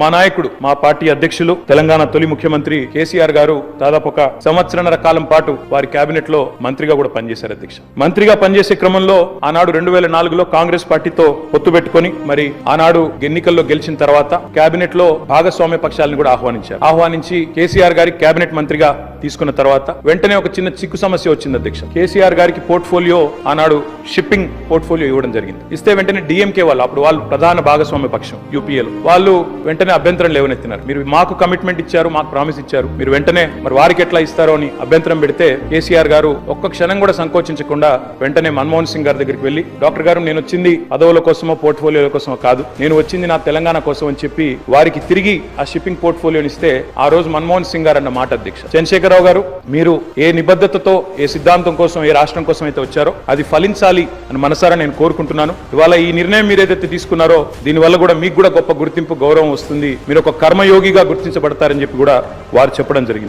మా నాయకుడు మా పార్టీ అధ్యక్షులు తెలంగాణ తొలి ముఖ్యమంత్రి కేసీఆర్ గారు దాదాపు ఒక సంవత్సరన్నర కాలం పాటు వారి కేబినెట్లో మంత్రిగా కూడా పనిచేశారు అధ్యక్ష. మంత్రిగా పనిచేసే క్రమంలో ఆనాడు రెండు వేల నాలుగులో కాంగ్రెస్ పార్టీతో పొత్తు పెట్టుకొని మరి ఆనాడు ఎన్నికల్లో గెలిచిన తర్వాత కేబినెట్లో భాగస్వామ్య పక్షాలను కూడా ఆహ్వానించారు. ఆహ్వానించి కేసీఆర్ గారి కేబినెట్ మంత్రిగా తీసుకున్న తర్వాత వెంటనే ఒక చిన్న చిక్కు సమస్య వచ్చింది అధ్యక్ష. కేసీఆర్ గారికి పోర్ట్ఫోలియో ఆనాడు షిప్పింగ్ పోర్ట్ఫోలియో ఇవ్వడం జరిగింది. ఇస్తే వెంటనే డిఎంకే వాళ్ళు అప్పుడు వాళ్ళు ప్రధాన భాగస్వామ్య పక్షం యూపీఏలో వాళ్ళు వెంటనే అభ్యంతరం లేవనెత్తినారు. మీరు మాకు కమిట్మెంట్ ఇచ్చారు మాకు ప్రామిస్ ఇచ్చారు. మీరు వెంటనే మరి వారికి ఎట్లా ఇస్తారో అని అభ్యంతరం పెడితే కేసీఆర్ గారు ఒక్క క్షణం కూడా సంకోచించకుండా వెంటనే మన్మోహన్ సింగ్ గారి దగ్గరికి వెళ్ళి డాక్టర్ గారు నేను వచ్చింది పదవుల కోసమో పోర్ట్ఫోలియోల కోసమో కాదు. నేను వచ్చింది నా తెలంగాణ కోసం అని చెప్పి వారికి తిరిగి ఆ షిప్పింగ్ పోర్ట్ఫోలియోని ఇస్తే ఆ రోజు మన్మోహన్ సింగ్ గారు అన్న మాట అధ్యక్ష. చంద్రశేఖరరావు గారు మీరు ఏ నిబద్ధతతో ఏ సిద్ధాంతం కోసం ఏ రాష్ట్రం కోసం అయితే వచ్చారో అది ఫలించాలి అని మనసారా నేను కోరుకుంటున్నాను. ఇవాళ ఈ నిర్ణయం మీరు ఏదైతే తీసుకున్నారో దీనివల్ల కూడా మీకు కూడా గొప్ప గుర్తింపు గౌరవం వస్తుంది. మీరు ఒక కర్మయోగిగా గుర్తించబడతారని చెప్పి కూడా వారు చెప్పడం జరిగింది.